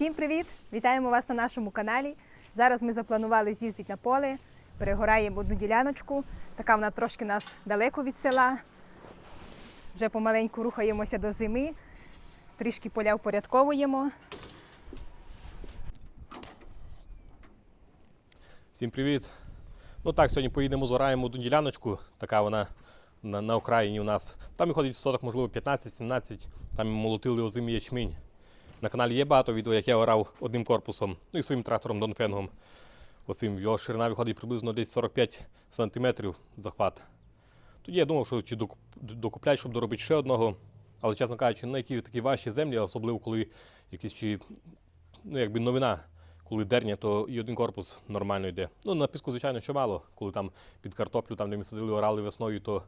Всім привіт! Вітаємо вас на нашому каналі. Зараз ми запланували з'їздити на поле, перегораємо одну діляночку. Така вона трошки нас далеко від села. Вже помаленьку рухаємося до зими, трішки поля впорядковуємо. Всім привіт. Ну так, сьогодні поїдемо, зораємо одну діляночку. Така вона на, на окраїні у нас. Там виходить соток, можливо, 15-17. Там молотили озимий ячмінь. На каналі є багато відео, як я орав одним корпусом, ну і своїм трактором Донфенгом. Оцим його ширина виходить приблизно десь 45 см захват. Тоді я думав, що чи докуп- докупляти, щоб доробити ще одного. Але, чесно кажучи, на які такі важчі землі, особливо коли якісь чи ну, якби новина коли дерня, то і один корпус нормально йде. Ну, на піску, звичайно, що мало. Коли там під картоплю, там, де ми садили, орали весною, то,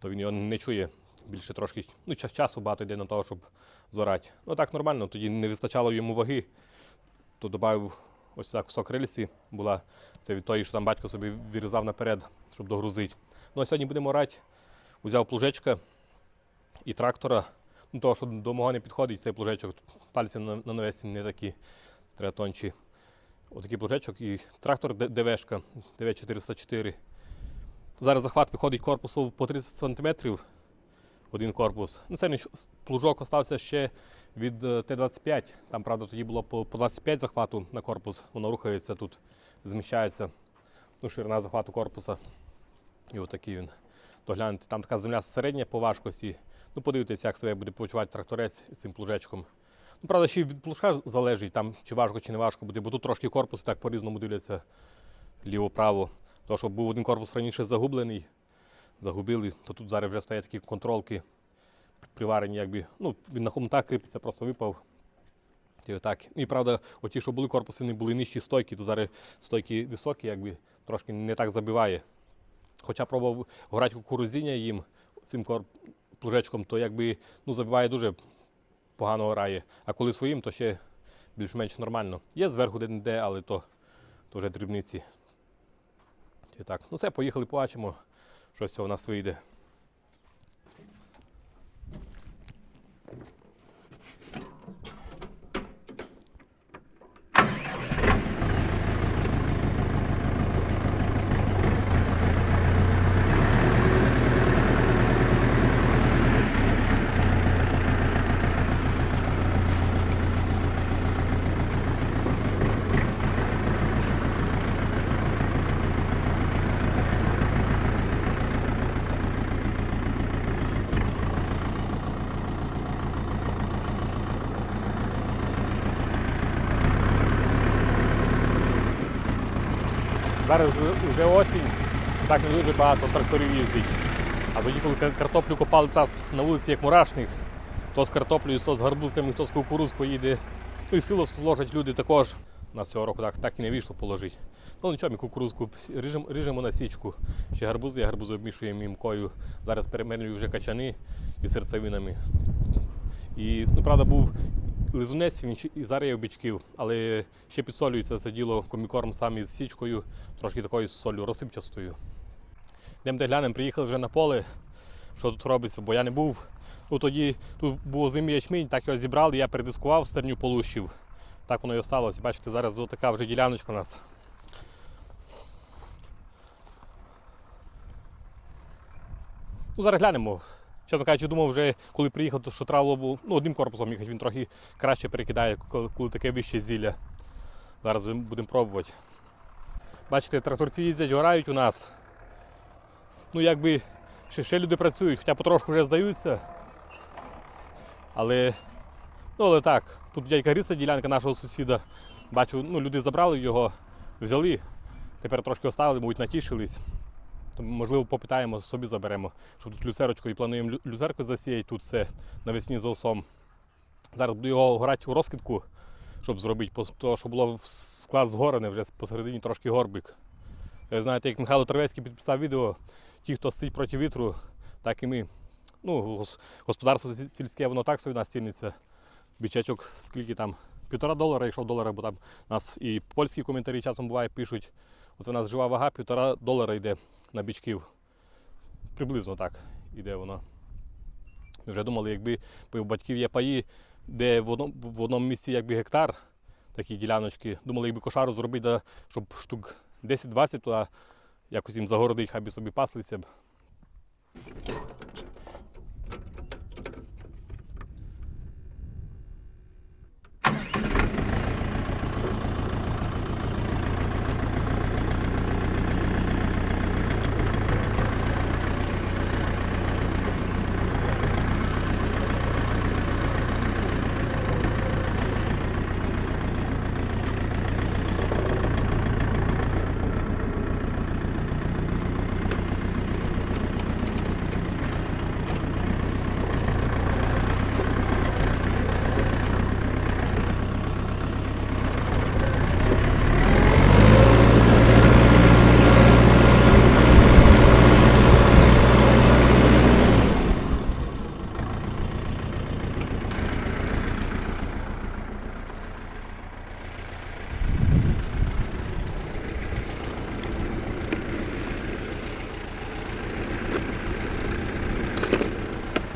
то він його не чує. Більше трошки ну, час- часу багато йде на того, щоб зорати. Ну так нормально, тоді не вистачало йому ваги, то додав ось ця кусок рельсі була. Це від тої, що там батько собі вирізав наперед, щоб догрузити. Ну а сьогодні будемо орати. Узяв плужечка і трактора. Ну, того, що до мого не підходить цей плужечок. Пальці на, на навесці не такі, треба тонші. Отакий плужечок і трактор ДВшка ДВ-404. Зараз захват виходить корпусу по 30 см. Один корпус. Ну, це плужок остався ще від е, Т-25. Там, правда, тоді було по, по 25 захвату на корпус. Воно рухається тут, зміщається. Ну, ширина захвату корпуса. І отакий він. Доглянути. Там така земля середня по важкості. Ну, подивитися, як себе буде почувати тракторець з цим плужечком. Ну, правда, ще й від плужка залежить, там чи важко, чи не важко буде, бо тут трошки корпус так по-різному дивляться ліво-право. То, що був один корпус раніше загублений, загубили, то тут зараз вже стоять такі контролки приварені, якби. Ну, він на хомутах кріпиться, просто випав. І отак. І правда, оті, що були корпуси, вони були нижчі стойки, то зараз стойки високі, якби трошки не так забиває. Хоча пробував горати кукурузіння їм цим кор- плужечком, то якби ну, забиває дуже погано грає. А коли своїм, то ще більш-менш нормально. Є зверху де-не-де, але то, то вже дрібниці. І так. Ну все, поїхали, побачимо, що з у нас вийде. Зараз вже, осінь, так не дуже багато тракторів їздить. А тоді, коли картоплю копали та на вулиці як мурашник, то з картоплею, то з гарбузками, то з кукурузкою їде. Ну і силос ложать люди також. У нас цього року так, так і не вийшло положити. Ну нічого, ми кукурузку ріжемо, ріжемо на січку. Ще гарбузи, я гарбузи обмішуємо мімкою. Зараз перемелюю вже качани із серцевинами. І, ну, правда, був лизунець, він і зараз є у бичків, але ще підсолюється це діло комікорм сам із січкою, трошки такою солью розсипчастою. Йдемо де глянемо, приїхали вже на поле, що тут робиться, бо я не був. Ну, тоді тут був зимий ячмінь, так його зібрали, я передискував, стерню полущив. Так воно і осталося. Бачите, зараз така вже діляночка у нас. Ну, зараз глянемо. Чесно кажучи, думав вже, коли приїхав, то що треба було ну, одним корпусом їхати, він трохи краще перекидає, коли, таке вище зілля. Зараз будемо пробувати. Бачите, тракторці їздять, горають у нас. Ну, якби ще, ще люди працюють, хоча потрошку вже здаються. Але, ну, але так, тут дядька Гриця, ділянка нашого сусіда. Бачу, ну, люди забрали його, взяли, тепер трошки оставили, мабуть, натішились. То, можливо, попитаємо, собі заберемо, щоб тут люцерочку і плануємо лю- люцерку засіяти, тут все навесні з овсом. Зараз буду його горати у розкидку, щоб зробити, по- то, що було в склад згорене, вже посередині трошки горбик. Ви знаєте, як Михайло Травецький підписав відео, ті, хто сидить проти вітру, так і ми. Ну, господарство сільське, воно так собі нас ціниться. Бічачок скільки там? Півтора долара, якщо долара, бо там нас і польські коментарі часом буває, пишуть. Оце у нас жива вага, півтора долара йде на бічків. Приблизно так іде воно. Ми вже думали, якби у батьків є паї, де в одному, в одному місці якби гектар, такі діляночки. Думали, якби кошару зробити, щоб штук 10-20 туди якось їм загородить, хай би собі паслися б.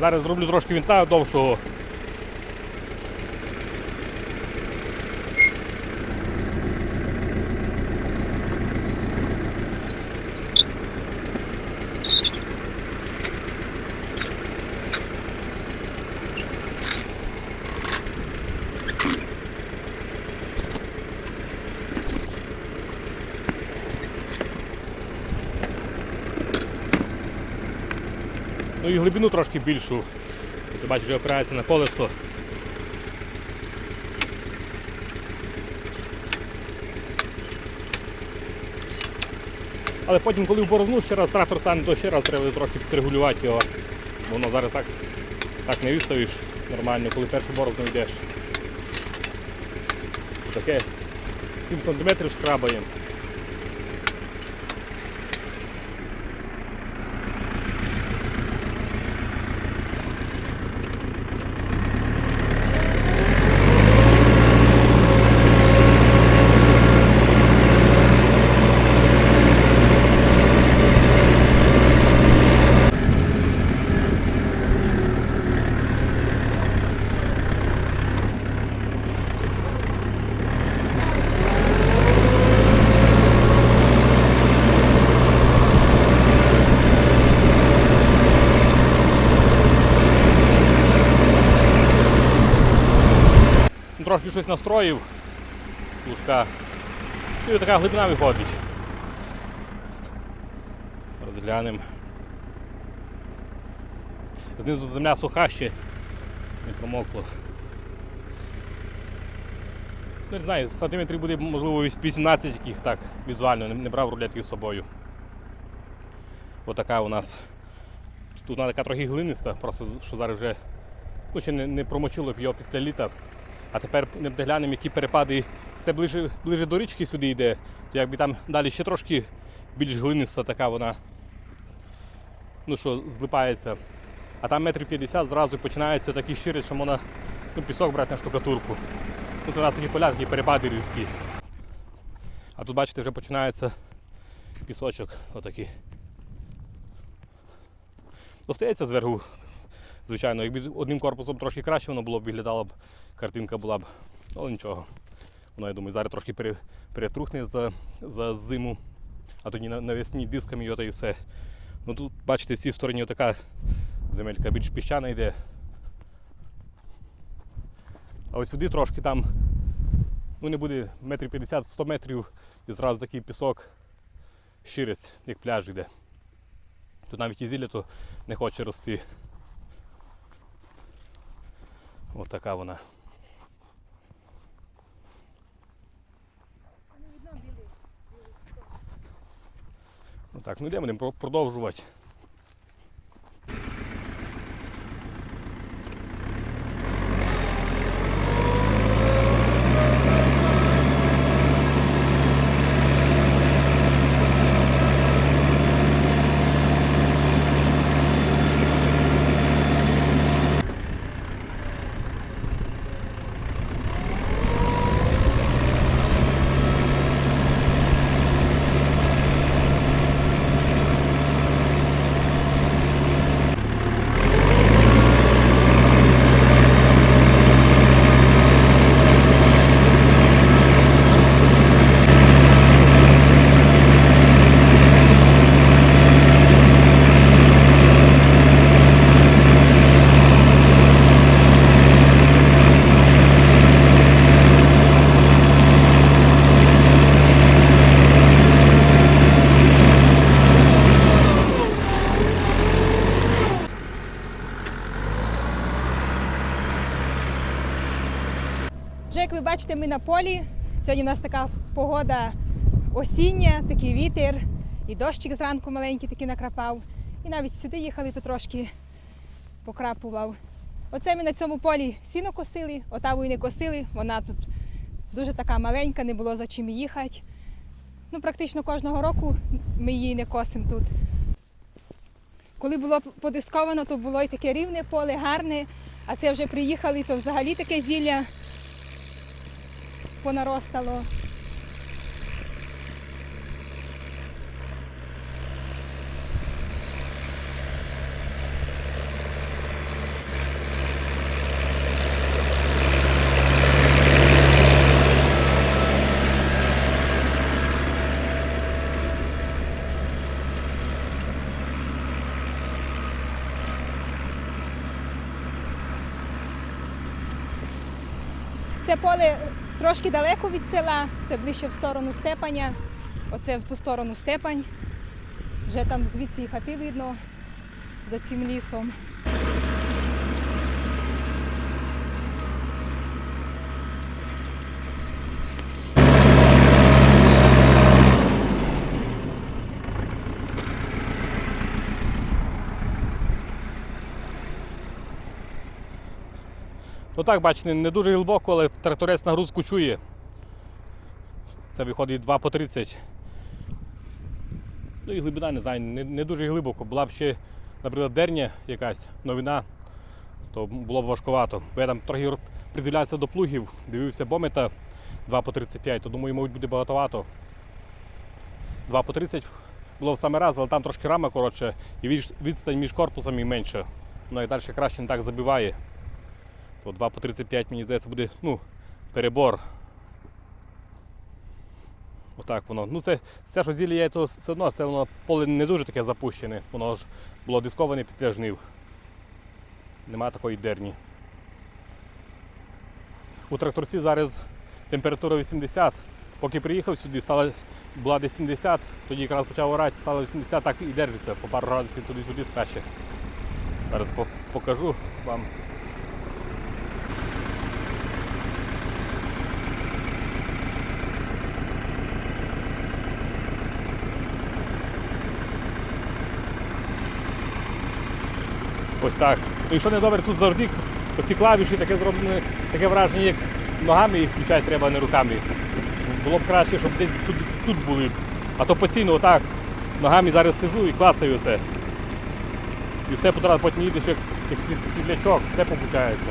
Зараз зроблю трошки вінта довшого. Глибину трошки більшу. Це бачиш, вже опирається на колесо. Але потім, коли в борозну ще раз трактор стане, то ще раз треба трошки підрегулювати його. Воно зараз так, так не виставиш нормально, коли першу борозну йдеш. Таке 7 см шкрабаємо. Ну, Трошки щось настроїв. Лужка. І така глибина виходить. Розглянемо. Знизу земля суха ще не промокло. Ну, не знаю, сантиметрів буде можливо 18 яких так візуально, не, не брав рулетки з собою. Отака у нас. Тут вона така трохи глиниста, просто що зараз вже ну, ще не, не промочило б його після літа. А тепер не глянемо, які перепади. Це ближе, ближе до річки сюди йде, то якби там далі ще трошки більш глиниста така вона. Ну що, злипається. А там метрів 50 зразу починається такий щирий, що можна ну, пісок брати на штукатурку. Ну, це у нас такі поля, такі перепади різкі. А тут, бачите, вже починається пісочок отакий. Остається зверху, звичайно, якби одним корпусом трошки краще воно було б виглядало б, картинка була б, але нічого. Воно, я думаю, зараз трошки перетрухне за, за зиму, а тоді на- навесні дисками його та і все. Ну тут, бачите, в цій стороні така земелька більш піщана йде. А ось сюди трошки там, ну не буде метрів 50-100 метрів і зразу такий пісок, щирець, як пляж йде. Тут навіть і зілля то не хоче рости. Ось така вона. Ну так, ну йдемо будемо продовжувати. Бачите, ми на полі. Сьогодні у нас така погода осіння, такий вітер, і дощик зранку маленький такий накрапав. І навіть сюди їхали, то трошки покрапував. Оце ми на цьому полі сіно косили, отаву і не косили. Вона тут дуже така маленька, не було за чим їхати. Ну, практично кожного року ми її не косимо тут. Коли було подисковано, то було і таке рівне поле, гарне, а це вже приїхали, то взагалі таке зілля понаростало. Це поле трошки далеко від села, це ближче в сторону Степаня. Оце в ту сторону Степань. Вже там звідси і хати видно за цим лісом. Ну так, бачите, не дуже глибоко, але тракторець нагрузку чує. Це виходить 2 по 30. Ну і глибина не знаю, не, не дуже глибоко. Була б ще, наприклад, дерня якась новина, то було б важкувато. Бо я там трохи приділявся до плугів, дивився бомета 2 по 35, то думаю, мабуть, буде багатовато. 2 по 30 було в саме раз, але там трошки рама коротше, і відстань між корпусами менше. Ну і далі краще не так забиває. То 2 по 35, мені здається, буде ну, перебор. Отак воно. Ну це все, що зілля то все одно це воно поле не дуже таке запущене. Воно ж було дисковане після жнив. Нема такої дерні. У тракторців зараз температура 80. Поки приїхав сюди, стала, була десь 70, тоді якраз почав орати, стало 80, так і держиться, по пару градусів туди-сюди скаче. Зараз покажу вам. Ось так. Ну і що недобре, тут завжди оці клавіші таке зроблене, таке враження, як ногами їх включати треба, а не руками. Було б краще, щоб десь тут, тут були. А то постійно отак ногами зараз сижу і клацаю все. І все потім їдеш як, як світлячок, все получається.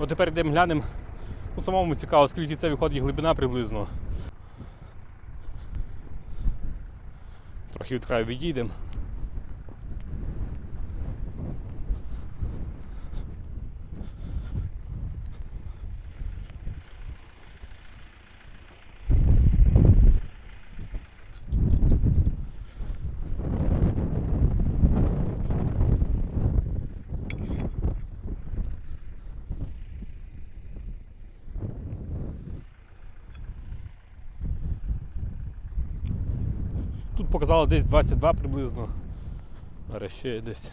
Ну тепер йдемо глянемо. Ну, самому цікаво, скільки це виходить глибина приблизно. Трохи від краю відійдемо. Тут показало десь 22 приблизно. Зараз ще є десь.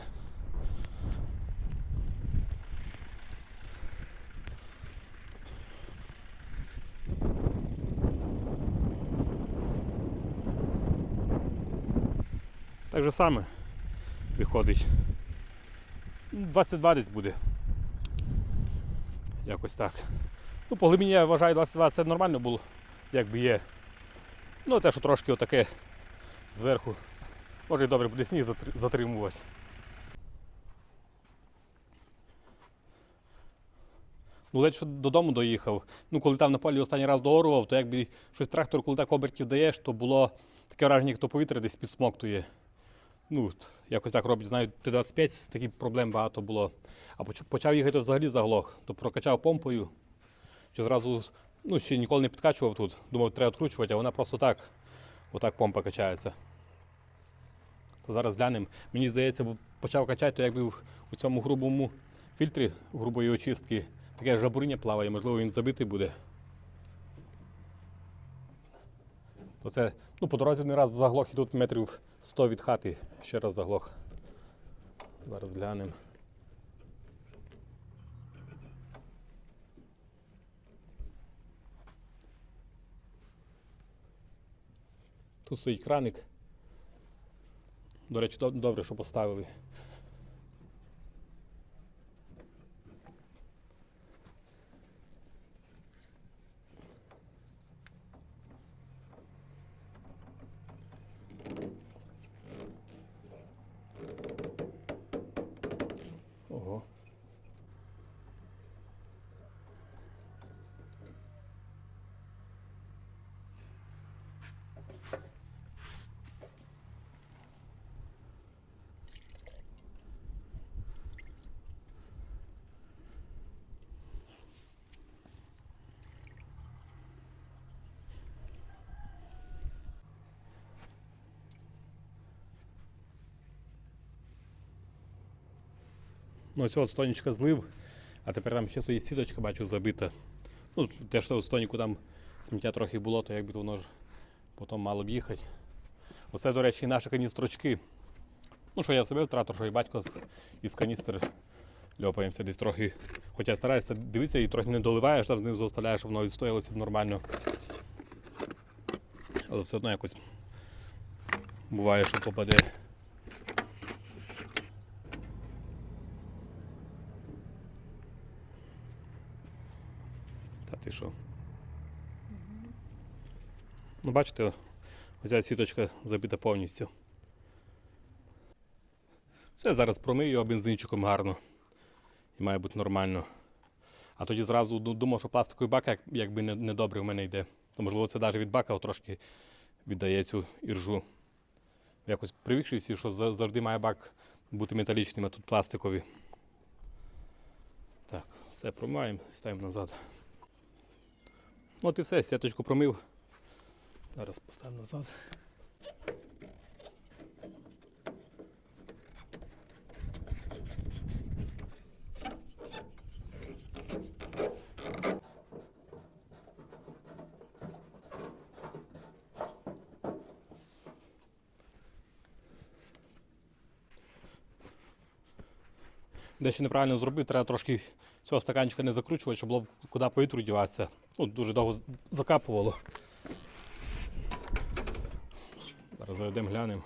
Так же саме виходить. Ну, 22 десь буде. Якось так. Ну, по глибині я вважаю 22 це нормально було, якби є. Ну, те, що трошки отаке зверху. Може і добре буде сніг затримувати. Ну, ледь що додому доїхав. Ну, коли там на полі останній раз доорував, то якби щось трактор, коли так обертів даєш, то було таке враження, як то повітря десь підсмоктує. Ну, якось так роблять. Знаю, Т-25 таких проблем багато було. А почав їхати взагалі заглох, то прокачав помпою. Чи зразу, ну, ще ніколи не підкачував тут. Думав, треба відкручувати, а вона просто так. Отак помпа качається. Зараз глянемо. Мені здається, бо почав качати, то якби у цьому грубому фільтрі грубої очистки таке жабуріння плаває, можливо, він забитий буде. То це, ну, по дорозі один раз заглох і тут метрів 100 від хати. Ще раз заглох. Зараз глянемо. Тут стоїть краник. До речі, доб- добре, що поставили. Ну, ось от стонічка злив, а тепер там ще стоїть сіточка, бачу, забита. Ну, те, що в стоніку там сміття трохи було, то якби воно ж потім мало б їхати. Оце, до речі, наші каністрочки. Ну, що я себе втратив, що і батько із каністр льопаємося десь трохи. Хоча стараєшся дивитися і трохи не доливаєш, там знизу оставляєш, щоб воно відстоялося нормально. Але все одно якось буває, що попаде. Що? Ну, бачите, ось ця сіточка забита повністю. Все, зараз промию його бензинчиком гарно. І має бути нормально. А тоді зразу думав, що пластиковий бак як, якби не, не в мене йде. То можливо це навіть від бака трошки віддає цю іржу. Якось привикши що завжди має бак бути металічним, а тут пластиковий. Так, все промаємо, ставимо назад. От і все, сіточку промив. Зараз поставимо назад. Дещо неправильно зробив, треба трошки цього стаканчика не закручувати, щоб було куди повітру діватися. Ну, дуже довго закапувало. Зараз зайдемо, глянемо.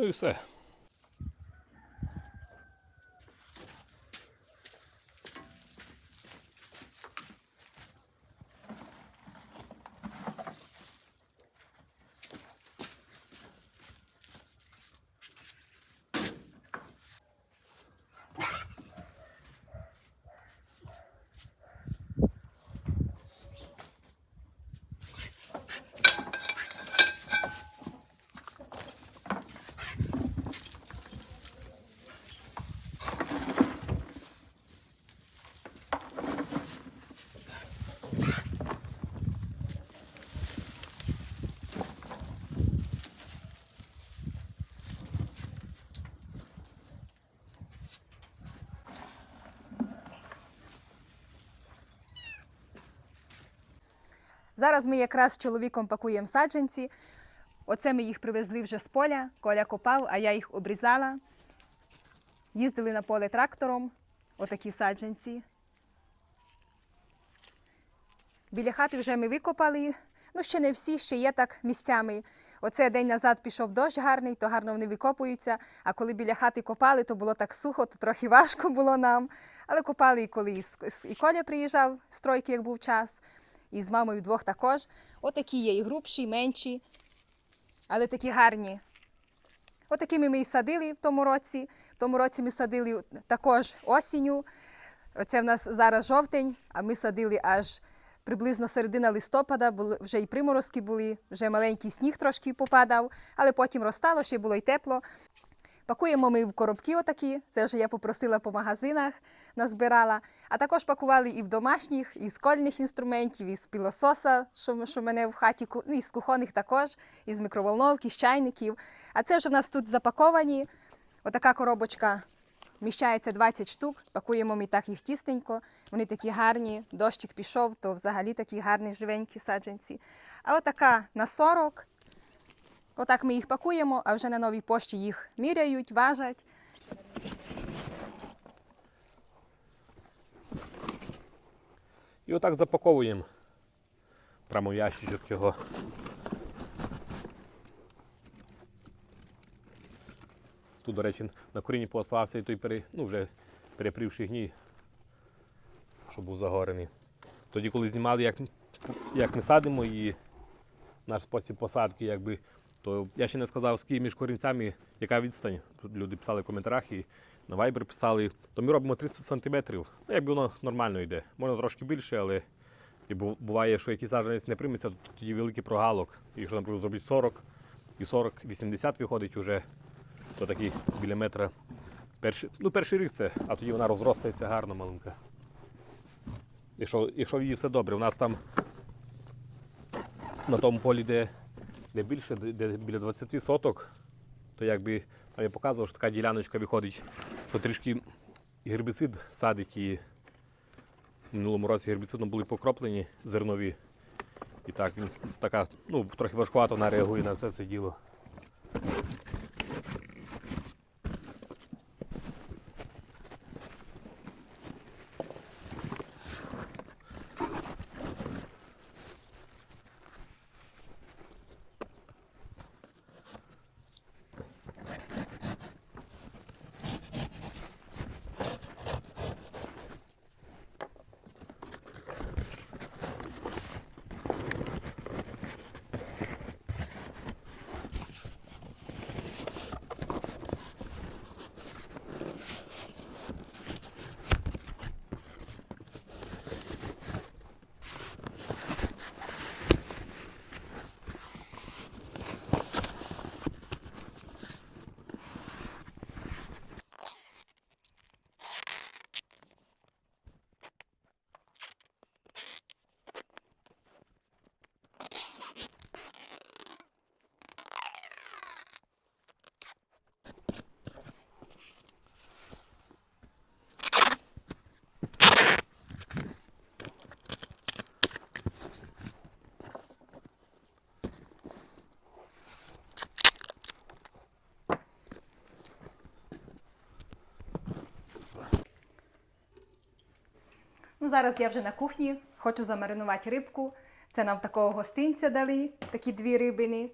Ну і все. Зараз ми якраз з чоловіком пакуємо саджанці. Оце ми їх привезли вже з поля. Коля копав, а я їх обрізала. Їздили на поле трактором. Отакі саджанці. Біля хати вже ми викопали. Ну, ще не всі, ще є так місцями. Оце день назад пішов дощ гарний, то гарно вони викопуються. А коли біля хати копали, то було так сухо, то трохи важко було нам. Але копали і коли і, Коля приїжджав з тройки, як був час, і з мамою вдвох також. Отакі є і грубші, і менші, але такі гарні. Отакими ми і садили в тому році. В тому році ми садили також осінню. Це в нас зараз жовтень, а ми садили аж приблизно середина листопада, вже і приморозки були, вже маленький сніг трошки попадав, але потім розтало, ще було й тепло. Пакуємо ми в коробки отакі, це вже я попросила по магазинах, назбирала. А також пакували і в домашніх, і з кольних інструментів, і з пілососа, що, що мене в хаті, ну, і з кухонних також, і з мікроволновки, з чайників. А це вже в нас тут запаковані. Отака коробочка вміщається 20 штук. Пакуємо ми так їх тістенько. Вони такі гарні. Дощик пішов, то взагалі такі гарні живенькі саджанці. А отака на 40. Отак ми їх пакуємо, а вже на новій пошті їх міряють, важать. І отак запаковуємо. Прямо ящичок його. Тут, до речі, на корінні послався і той пере, ну, вже перепрівший гній, що був загорений. Тоді, коли знімали, як, як ми садимо і наш спосіб посадки, якби, то я ще не сказав, скільки між корінцями, яка відстань. Тут люди писали в коментарях і на Viber писали, то ми робимо 30 сантиметрів. Ну, якби воно нормально йде. Можна трошки більше, але і буває, що якийсь саджанець не прийметься, то тоді великий прогалок. І Якщо, наприклад, зробити 40 і 40, 80 виходить уже, то такий біля метра. Перший, ну, перший рік це, а тоді вона розростається гарно маленька. Якщо, якщо в її все добре, у нас там на тому полі, де, де більше, де, де біля 20 соток, то якби там я показував, що така діляночка виходить, що трішки гербіцид садить і в минулому році гербіцидом були покроплені зернові. І так, він така, ну, трохи важкувато вона реагує на все це діло. Ну, зараз я вже на кухні, хочу замаринувати рибку. Це нам такого гостинця дали, такі дві рибини.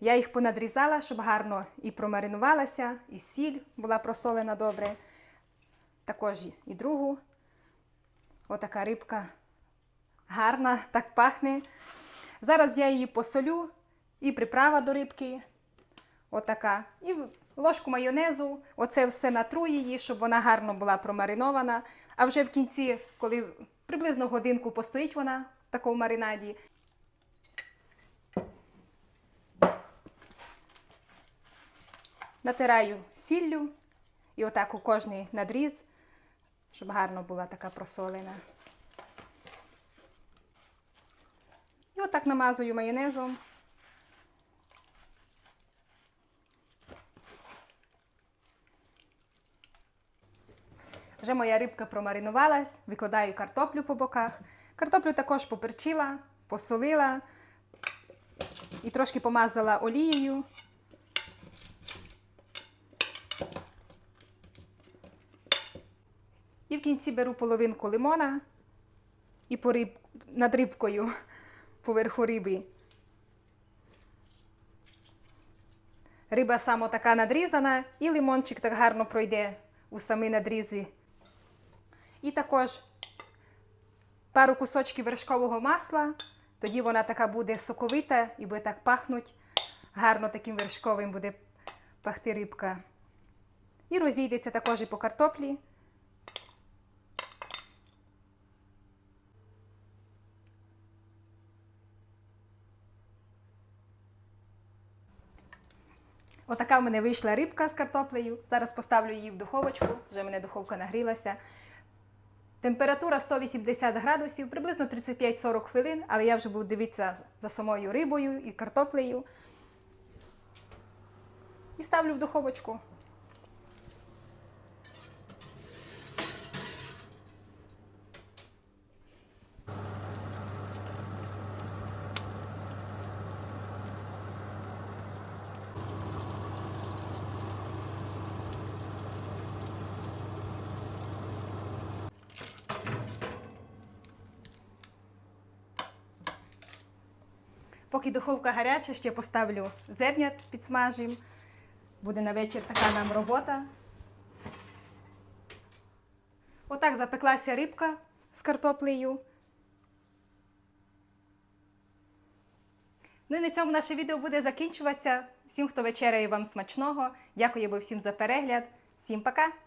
Я їх понадрізала, щоб гарно і промаринувалася, і сіль була просолена добре. Також і другу. Отака рибка гарна, так пахне. Зараз я її посолю і приправа до рибки. Отака. І ложку майонезу. Оце все натру її, щоб вона гарно була промаринована. А вже в кінці, коли приблизно годинку постоїть вона в такому маринаді. Натираю сіллю і отак у кожний надріз, щоб гарно була така просолена. І отак намазую майонезом. Вже моя рибка промаринувалась, викладаю картоплю по боках. Картоплю також поперчила, посолила і трошки помазала олією. І в кінці беру половинку лимона і по риб... над рибкою поверху риби. Риба само така надрізана, і лимончик так гарно пройде у самі надрізи. І також пару кусочків вершкового масла, тоді вона така буде соковита і буде так пахнуть. Гарно таким вершковим буде пахти рибка. І розійдеться також і по картоплі. Отака в мене вийшла рибка з картоплею. Зараз поставлю її в духовочку. Вже в мене духовка нагрілася. Температура 180 градусів, приблизно 35-40 хвилин, але я вже буду дивитися за самою рибою і картоплею. І ставлю в духовочку. Духовка гаряча, ще поставлю зернят підсмажим. Буде на вечір така нам робота. Отак запеклася рибка з картоплею. Ну і на цьому наше відео буде закінчуватися. Всім, хто вечеряє, вам смачного. Дякую всім за перегляд. Всім пока!